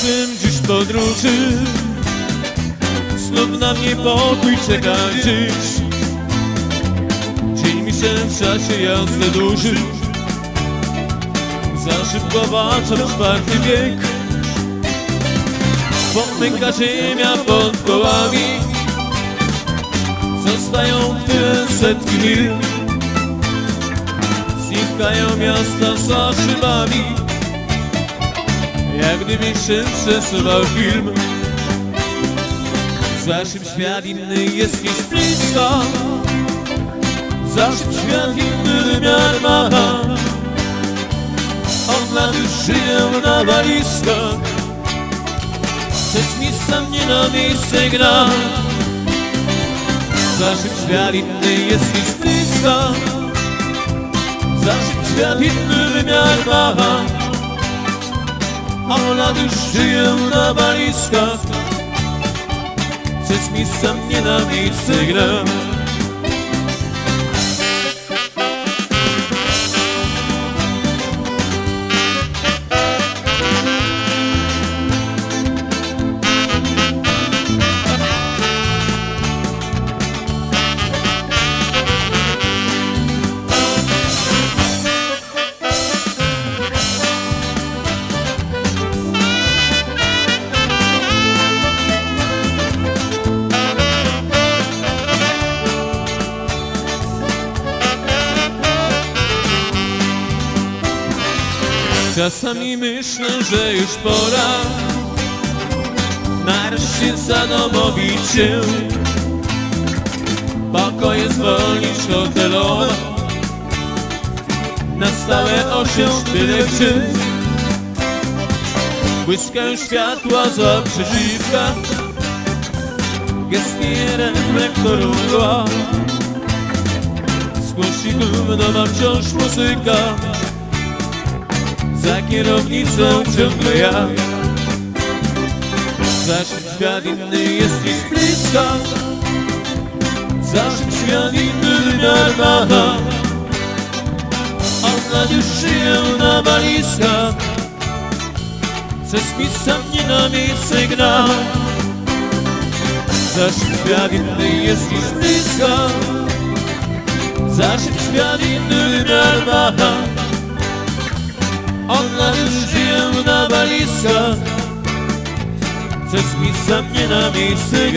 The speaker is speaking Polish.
czym dziś podróży. Znów na mnie pokój czeka dziś Dzień mi się w czasie jazdy duży. Za szybko walczą czwarty wiek. Pomyka ziemia pod kołami. Zostają tyle setki mil. Znikają miasta za szybami Jak gdyby się przesuwał film. Zaszym świat inny jest niż blisko. Zaszym świat inny wymiar ma. Od lat już żyję na walizkach Przez miejsca mnie na miejsce gra. Zaszym świat inny jest niż blisko. Zaszym świat inny wymiar ma A od lat już żyję na walizkach Przez Czasami myślę, że już pora. Nareszcie zadomowić się Pokoje zwolnić hotelowe. Na stałe osiąść tyle czyn Błyskają światła za przeciwka Jest nie reflektoru mgła Z głośników nowa wciąż muzyka za kierownicą ciągle ja. Zaszym świat inny jest niż blisko. Zaszym świat inny ma Od lat już żyję na walizkach Przez miejsca mnie na miejsce gra. Zaszym świat inny jest niż blisko. Zaszym świat inny ma Onların żyją na baliskach Chcesz mi za mnie na miejsce